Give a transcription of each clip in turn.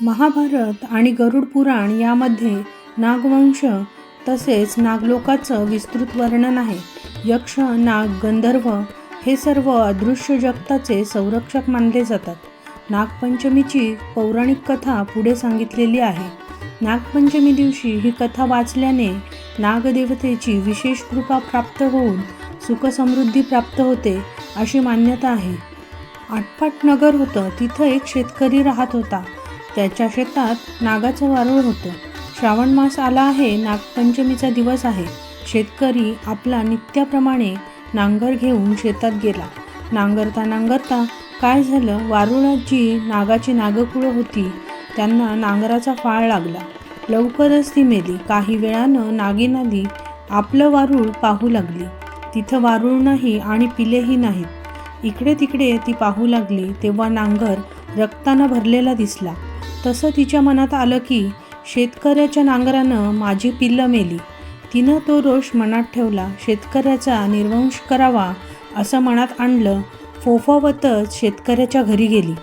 महाभारत आणि गरुड पुराण यामध्ये नागवंश तसेच नागलोकाचं विस्तृत वर्णन आहे. यक्ष नाग गंधर्व हे सर्व अदृश्य जगताचे संरक्षक मानले जातात. नागपंचमीची पौराणिक कथा पुढे सांगितलेली आहे. नागपंचमी दिवशी ही कथा वाचल्याने नागदेवतेची विशेष कृपा प्राप्त होऊन सुखसमृद्धी प्राप्त होते अशी मान्यता आहे. आटपाट नगर होतं तिथं एक शेतकरी राहत होता. त्याच्या शेतात नागाचं वारूळ होतं. श्रावण मास आला आहे नागपंचमीचा दिवस आहे. शेतकरी आपला नित्याप्रमाणे नांगर घेऊन शेतात गेला. नांगरता नांगरता काय झालं? वारुळात जी नागाची नागकुळं होती. त्यांना नांगराचा फाळ लागला. लवकरच ती मेली. काही वेळानं नागिन आली आपलं वारूळ पाहू लागली. तिथं वारूळ नाही आणि पिलेही नाहीत. इकडे तिकडे ती पाहू लागली तेव्हा नांगर रक्तानं भरलेला दिसला. तसं तिच्या मनात आलं की शेतकऱ्याच्या नांगरानं माझी पिल्लं मेली. तिनं तो रोष मनात ठेवला शेतकऱ्याचा निर्वंश करावा असं मनात आणलं फोफावतच शेतकऱ्याच्या घरी गेली.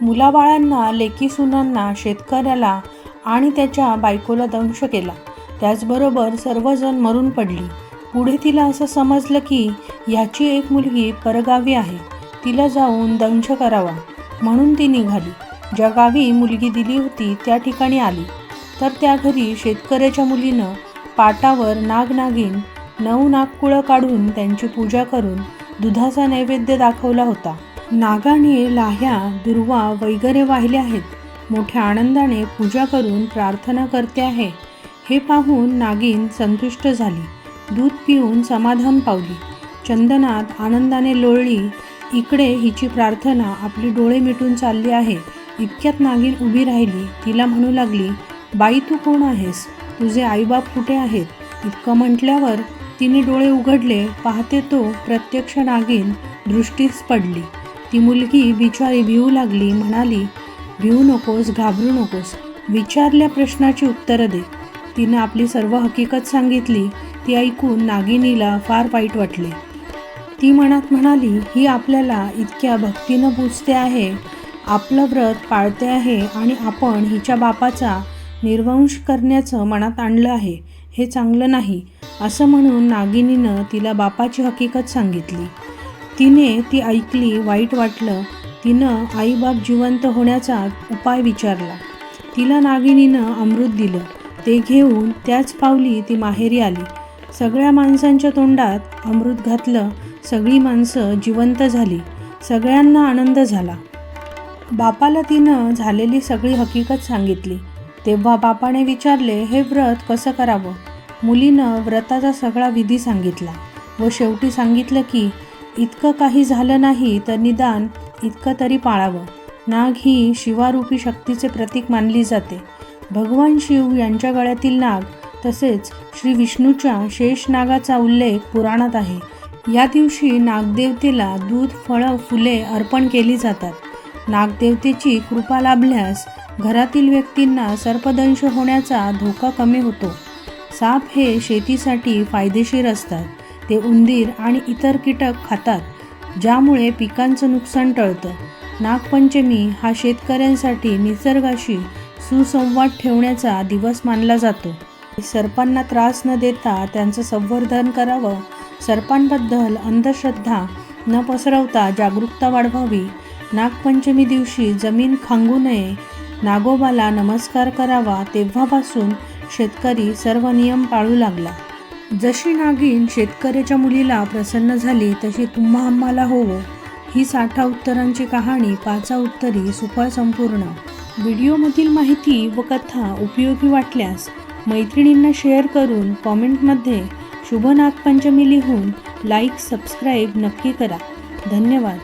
मुलाबाळांना लेकी सुनांना शेतकऱ्याला आणि त्याच्या बायकोला दंश केला. त्याचबरोबर सर्वजण मरून पडली. पुढे तिला असं समजलं की ह्याची एक मुलगी परगावी आहे. तिला जाऊन दंश करावा म्हणून ती निघाली. ज्या गावी मुलगी दिली होती त्या ठिकाणी आली. तर त्या घरी शेतकऱ्याच्या मुलीनं पाटावर नागनागिन नऊ नागकुळं काढून त्यांची पूजा करून दुधाचा नैवेद्य दाखवला होता. नागाने लाह्या दुर्वा वगैरे वाहिल्या आहेत. मोठ्या आनंदाने पूजा करून प्रार्थना करते आहे. हे पाहून नागिन संतुष्ट झाली. दूध पिऊन समाधान पावली. चंदनात आनंदाने लोळली. इकडे हिची प्रार्थना आपली डोळे मिटून चालली आहे. इतक्यात नागिन उभी राहिली तिला म्हणू लागली बाई तू कोण आहेस? तुझे आईबाप कुठे आहेत? इतकं म्हटल्यावर तिने डोळे उघडले पाहते तो प्रत्यक्ष नागिन दृष्टीस पडली. ती मुलगी बिचारी भिवू लागली म्हणाली भिवू नकोस घाबरू नकोस विचारल्या प्रश्नाची उत्तरं दे. तिनं आपली सर्व हकीकत सांगितली ती ऐकून नागिनीला फार वाईट वाटले. ती मनात म्हणाली ही आपल्याला इतक्या भक्तीनं पूजते आहे आपलं व्रत पाळते आहे आणि आपण हिच्या बापाचा निर्वंश करण्याचं मनात आणलं आहे हे चांगलं नाही असं म्हणून नागिनीनं तिला बापाची हकीकत सांगितली. तिने ती ऐकली वाईट वाटलं. तिनं आईबाप जिवंत होण्याचा उपाय विचारला. तिला नागिनीनं अमृत दिलं. ते घेऊन त्याच पावली ती माहेरी आली. सगळ्या माणसांच्या तोंडात अमृत घातलं. सगळी माणसं जिवंत झाली. सगळ्यांना आनंद झाला. बापाला तिनं झालेली सगळी हकीकत सांगितली. तेव्हा बापाने विचारले हे व्रत कसं करावं? मुलीनं व्रताचा सगळा विधी सांगितला व शेवटी सांगितलं की इतकं काही झालं नाही तर निदान इतकं तरी पाळावं. नाग ही शिवारूपी शक्तीचे प्रतीक मानली जाते. भगवान शिव यांच्या गळ्यातील नाग तसेच श्री विष्णूच्या शेष नागाचा उल्लेख पुराणात आहे. या दिवशी नागदेवतेला दूध फळं फुले अर्पण केली जातात. नागदेवतेची कृपा लाभल्यास घरातील व्यक्तींना सर्पदंश होण्याचा धोका कमी होतो. साप हे शेतीसाठी फायदेशीर असतात. ते उंदीर आणि इतर कीटक खातात ज्यामुळे पिकांचं नुकसान टळतं. नागपंचमी हा शेतकऱ्यांसाठी निसर्गाशी सुसंवाद ठेवण्याचा दिवस मानला जातो. सर्पांना त्रास न देता त्यांचं संवर्धन करावं. सर्पांबद्दल अंधश्रद्धा न पसरवता जागरूकता वाढवावी. नागपंचमी दिवशी जमीन खांगू नये. नागोबाला नमस्कार करावा तेव्हापासून शेतकरी सर्व नियम पाळू लागला. जशी नागिन शेतकऱ्याच्या मुलीला प्रसन्न झाली तशी तुम्हा आम्हाला होवो. ही साठा उत्तरांची कहाणी पाचा उत्तरी सुफळ संपूर्ण. व्हिडिओमधील माहिती व कथा उपयोगी वाटल्यास मैत्रिणींना शेअर करून कॉमेंटमध्ये शुभ नागपंचमी लिहून लाईक सबस्क्राईब नक्की करा. धन्यवाद.